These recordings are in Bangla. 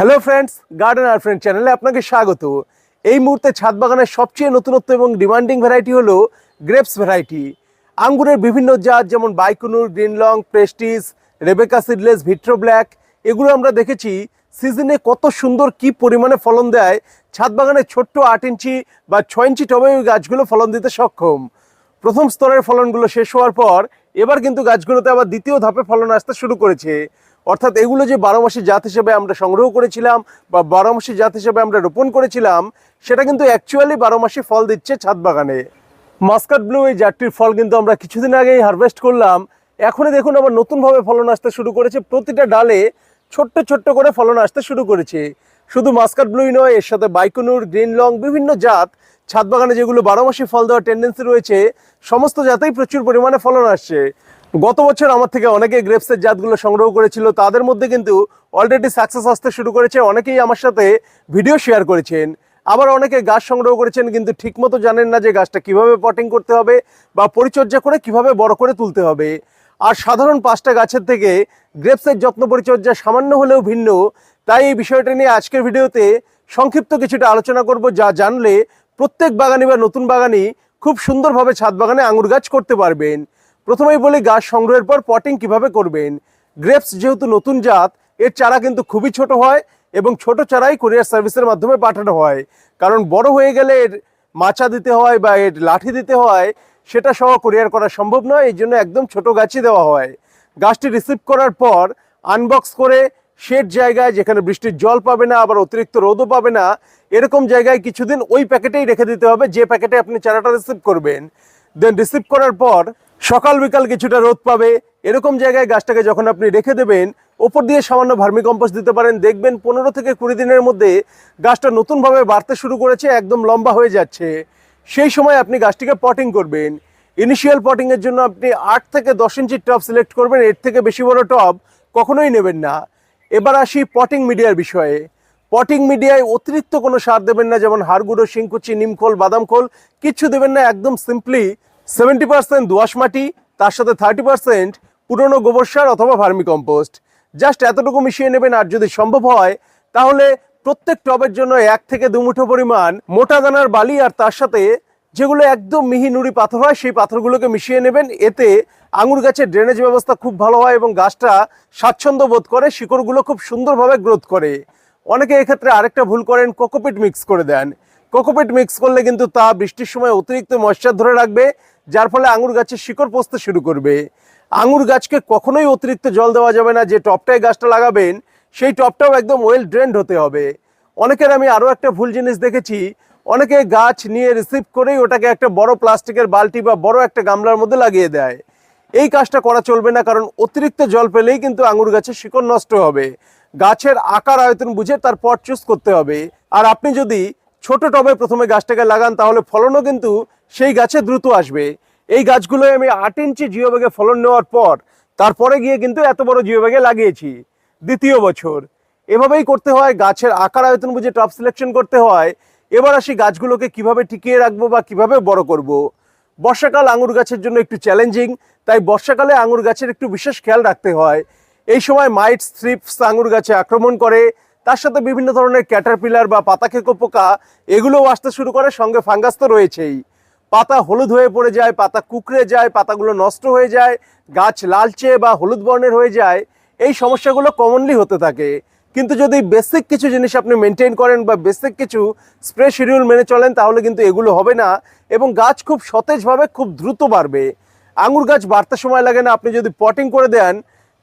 হ্যালো ফ্রেন্ডস গার্ডেন আর ফ্রেন্ড চ্যানেলে আপনাকে স্বাগত। এই মুহূর্তে ছাদ বাগানের সবচেয়ে নতুনত্ব এবং ডিমান্ডিং ভ্যারাইটি হলো গ্রেপস ভ্যারাইটি আঙ্গুরের বিভিন্ন জাত যেমন Baikonur green long prestige Rebecca seedless vitro black এগুলো আমরা দেখেছি সিজনে কত সুন্দর কি পরিমাণে ফলন দেয়। ছাদ বাগানের ছোট্ট আট ইঞ্চি বা ছয় ইঞ্চি টবে ওই গাছগুলো ফলন দিতে সক্ষম। প্রথম স্তরের ফলনগুলো শেষ হওয়ার পর এবার কিন্তু গাছগুলোতে আবার দ্বিতীয় ধাপে ফলন আসতে শুরু করেছে। অর্থাৎ এগুলো যে বারো মাসি জাত হিসেবে আমরা সংগ্রহ করেছিলাম বা বারো মাসি জাত হিসেবে আমরা রোপণ করেছিলাম, সেটা কিন্তু অ্যাকচুয়ালি বারো মাসি ফল দিচ্ছে ছাদ বাগানে। মাস্কাট ব্লু এই জাতটির ফল কিন্তু আমরা কিছুদিন আগেই হারভেস্ট করলাম। এখনই দেখুন আবার নতুনভাবে ফলন আসতে শুরু করেছে, প্রতিটা ডালে ছোট্ট ছোট্ট করে ফলন আসতে শুরু করেছে। শুধু মাস্কাট ব্লুই নয়, এর সাথে বাইকুনুর গ্রিন লং বিভিন্ন জাত, ছাদ বাগানে যেগুলো বারো মাসে ফল দেওয়ার টেন্ডেন্সি রয়েছে, সমস্ত জাতেই প্রচুর পরিমাণে ফলন আসছে। গত বছর আমার থেকে অনেকে গ্রেপসের জাতগুলো সংগ্রহ করেছিল, তাদের মধ্যে কিন্তু অলরেডি সাকসেস আসতে শুরু করেছে, অনেকেই আমার সাথে ভিডিও শেয়ার করেছেন। আবার অনেকে গাছ সংগ্রহ করেছেন, কিন্তু ঠিকমতো জানেন না যে গাছটা কীভাবে পটিং করতে হবে বা পরিচর্যা করে কীভাবে বড় করে তুলতে হবে। আর সাধারণ পাঁচটা গাছের থেকে গ্রেপসের যত্ন পরিচর্যা সামান্য হলেও ভিন্ন। তাই এই বিষয়টা নিয়ে আজকের ভিডিওতে সংক্ষিপ্ত কিছুটা আলোচনা করব, যা জানলে প্রত্যেক বাগানি বা নতুন বাগানি খুব সুন্দরভাবে ছাদ বাগানে আঙুর গাছ করতে পারবেন। প্রথমেই বলি, গাছ সংগ্রহের পর পটিং কীভাবে করবেন? গ্রেপস যেহেতু নতুন জাত, এর চারা কিন্তু খুবই ছোট হয় এবং ছোট চারাই কুরিয়ার সার্ভিসের মাধ্যমে পাঠানো হয়। কারণ বড় হয়ে গেলে এর মাচা দিতে হয় বা এর লাঠি দিতে হয়, সেটা সহ কুরিয়ার করা সম্ভব নয়, এই জন্য একদম ছোট গাছই দেওয়া হয়। গাছটি রিসিভ করার পর আনবক্স করে শেড জায়গায় যেখানে বৃষ্টির জল পাবে না, আবার অতিরিক্ত রোদও পাবে না, এরকম জায়গায় কিছুদিন ওই প্যাকেটেই রেখে দিতে হবে, যে প্যাকেটে আপনি চারাটা রিসিভ করবেন। দেন রিসিভ করার পর সকাল বিকাল কিছুটা রোদ পাবে। এরকম জায়গায় গাছটাকে যখন আপনি রেখে দেবেন, ওপর দিয়ে সামান্য ভার্মি কম্পোস্ট দিতে পারেন। দেখবেন পনেরো থেকে কুড়ি দিনের মধ্যে গাছটা নতুনভাবে বাড়তে শুরু করেছে, একদম লম্বা হয়ে যাচ্ছে। সেই সময় আপনি গাছটিকে পটিং করবেন। ইনিশিয়াল পটিং এর জন্য আপনি আট থেকে দশ ইঞ্চি টব সিলেক্ট করবেন। এর থেকে বেশি বড় টব কখনোই নেবেন না। এবার আসি পটিং মিডিয়ার বিষয়ে। পটিং মিডিয়ায় অতিরিক্ত কোনো সার দেবেন না, যেমন হাড়গুঁড়ো শিংকুচি, নিমখোল বাদাম খোল কিচ্ছু দেবেন না, একদম সিম্পলি সেভেন্টি পার্সেন্ট দোআঁশ মাটি, তার সাথে থার্টি পার্সেন্ট পুরনো গোবর সার অথবা ভার্মি কম্পোস্ট জাস্ট এতটুকু মিশিয়ে নেবেন আর যদি সম্ভব হয়, তাহলে প্রত্যেক টবের জন্য এক থেকে দু মুঠো পরিমাণ মোটা দানার বালি আর তার সাথে যেগুলো একদম মিহি নুড়ি পাথর হয়, সেই পাথরগুলোকে মিশিয়ে নেবেন। এতে আঙুর গাছের ড্রেনেজ ব্যবস্থা খুব ভালো হয় এবং গাছটা স্বাচ্ছন্দ্য বোধ করে, শিকড়গুলো খুব সুন্দরভাবে গ্রোথ করে। অনেকে এক্ষেত্রে আরেকটা ভুল করেন, কোকোপিট মিক্স করে দেন। কোকোপিট মিক্স করলে কিন্তু তা বৃষ্টির সময় অতিরিক্ত ময়শ্চার ধরে রাখবে যার ফলে আঙুর গাছের শিকড় পচতে শুরু করবে। আঙুর গাছকে কখনোই অতিরিক্ত জল দেওয়া যাবে না, যে টপটায় গাছটা লাগাবেন, সেই টপটাও একদম ওয়েল ড্রেন্ড হতে হবে। অনেকের আমি আরও একটা ভুল জিনিস দেখেছি, অনেকে গাছ নিয়ে রিসিভ করেই ওটাকে একটা বড় প্লাস্টিকের বালতি বা বড় একটা গামলার মধ্যে লাগিয়ে দেয়। এই কাজটা করা চলবে না, কারণ অতিরিক্ত জল পেলেই কিন্তু আঙুর গাছের শিকড় নষ্ট হবে। গাছের আকার, আয়তন বুঝে তার পট চুজ করতে হবে। আর আপনি যদি ছোট টবে প্রথমে গাছটাকে লাগান, তাহলে ফলনও কিন্তু সেই গাছে দ্রুত আসবে। এই গাছগুলোয় আমি আট ইঞ্চি জিও ফলন নেওয়ার পর, তারপরে গিয়ে কিন্তু এত বড় জিও লাগিয়েছি। দ্বিতীয় বছর। এভাবেই করতে হয়, গাছের আকার আয়তন বুঝে টপ সিলেকশন করতে হয়। এবার আসি গাছগুলোকে কীভাবে টিকিয়ে রাখব বা কীভাবে বড় করব। বর্ষাকাল আঙুর গাছের জন্য একটু চ্যালেঞ্জিং তাই বর্ষাকালে আঙুর গাছের একটু বিশেষ খেয়াল রাখতে হয়। এই সময় মাইট স্ট্রিপস আঙুর গাছে আক্রমণ করে। তার সাথে বিভিন্ন ধরনের ক্যাটারপিলার বা পাতা খেকো পোকা, এগুলোও আসতে শুরু করে, সঙ্গে ফাঙ্গাস তো রয়েছেই। পাতা হলুদ হয়ে পড়ে যায়, পাতা কুকড়ে যায়, পাতাগুলো নষ্ট হয়ে যায়, গাছ লালচে বা হলুদ বর্ণের হয়ে যায়, এই সমস্যাগুলো কমনলি হতে থাকে। কিন্তু যদি বেসিক কিছু জিনিস আপনি মেনটেন করেন বা বেসিক কিছু স্প্রে শিডিউল মেনে চলেন, তাহলে কিন্তু এগুলো হবে না এবং গাছ খুব সতেজভাবে খুব দ্রুত বাড়বে। আঙুর গাছ বাড়তে সময় লাগে না, আপনি যদি পটিং করে দেন,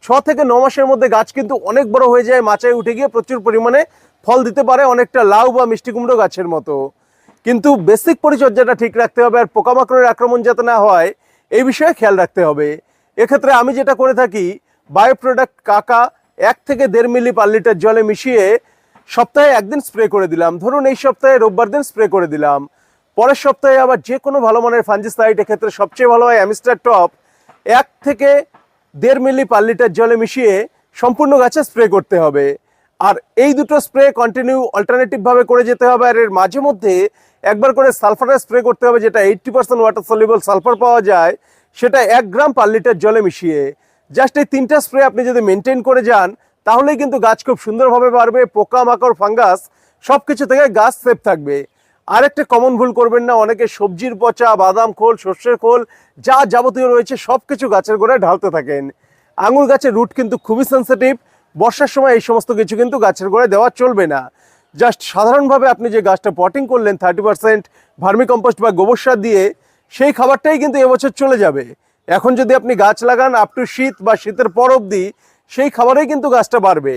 ছ থেকে ন মাসের মধ্যে গাছ কিন্তু অনেক বড় হয়ে যায়, মাচায় উঠে গিয়ে প্রচুর পরিমাণে ফল দিতে পারে, অনেকটা লাউ বা মিষ্টি কুমড়ো গাছের মতো। কিন্তু বেসিক পরিচর্যাটা ঠিক রাখতে হবে আর পোকামাকড়ের আক্রমণ যাতে না হয়, এই বিষয়ে খেয়াল রাখতে হবে। এক্ষেত্রে আমি যেটা করে থাকি বায়ো প্রোডাক্ট কাকা এক থেকে দেড় মিলি পার লিটার জলে মিশিয়ে সপ্তাহে একদিন স্প্রে করে দিলাম। ধরুন এই সপ্তাহে রোববার দিন স্প্রে করে দিলাম। পরের সপ্তাহে আবার যে কোনো ভালো মানের ফাঞ্জিসাইড এক্ষেত্রে সবচেয়ে ভালো হয় অ্যামিস্টার টপ এক থেকে দেড় মিলি পার লিটার জলে মিশিয়ে সম্পূর্ণ গাছে স্প্রে করতে হবে। আর এই দুটো স্প্রে কন্টিনিউ অল্টারনেটিভ ভাবে করে যেতে হবে আর এর মাঝে মধ্যে একবার করে সালফারের স্প্রে করতে হবে যেটা eighty percent water soluble sulphur পাওয়া যায়, সেটা এক গ্রাম পার লিটার জলে মিশিয়ে জাস্ট এই তিনটা স্প্রে আপনি যদি মেনটেন করে যান, তাহলেই কিন্তু গাছ খুব সুন্দরভাবে বাড়বে, পোকামাকড় ফাঙ্গাস সব কিছু থেকে গাছ সেফ থাকবে। আরেকটা কমন ভুল করবেন না, অনেকে সবজির পচা, বাদাম খোল শস্যের খোল, যা যাবতীয় রয়েছে সব কিছু গাছের গোড়ায় ঢালতে থাকেন। আঙুর গাছের রুট কিন্তু খুবই সেন্সিটিভ বর্ষার সময় এই সমস্ত কিছু কিন্তু গাছের গোড়ায় দেওয়া চলবে না। জাস্ট সাধারণভাবে আপনি যে গাছটা পটিং করলেন থার্টি পার্সেন্ট ভার্মি কম্পোস্ট বা গোবর সার দিয়ে, সেই খাবারটাই কিন্তু এবছর চলে যাবে। এখন যদি আপনি গাছ লাগান আপ টু শীত বা শীতের পর অবধি, সেই খাবারেই কিন্তু গাছটা বাড়বে।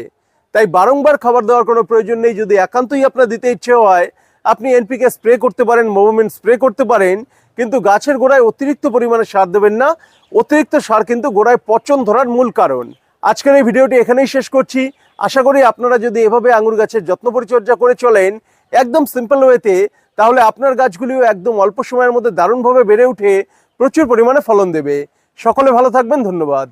তাই বারংবার খাবার দেওয়ার কোনো প্রয়োজন নেই। যদি একান্তই আপনার দিতে ইচ্ছে হয়, আপনি এনপিকে স্প্রে করতে পারেন মোভমেন্ট স্প্রে করতে পারেন, কিন্তু গাছের গোড়ায় অতিরিক্ত পরিমাণে সার দেবেন না। অতিরিক্ত সার কিন্তু গোড়ায় পচন ধরার মূল কারণ। আজকের এই ভিডিওটি এখানেই শেষ করছি। আশা করি আপনারা যদি এভাবে আঙুর গাছের যত্ন পরিচর্যা করে চলেন একদম সিম্পল ওয়েতে তাহলে আপনার গাছগুলিও একদম অল্প সময়ের মধ্যে দারুণভাবে বেড়ে উঠে প্রচুর পরিমাণে ফলন দেবে। সকলে ভালো থাকবেন, ধন্যবাদ।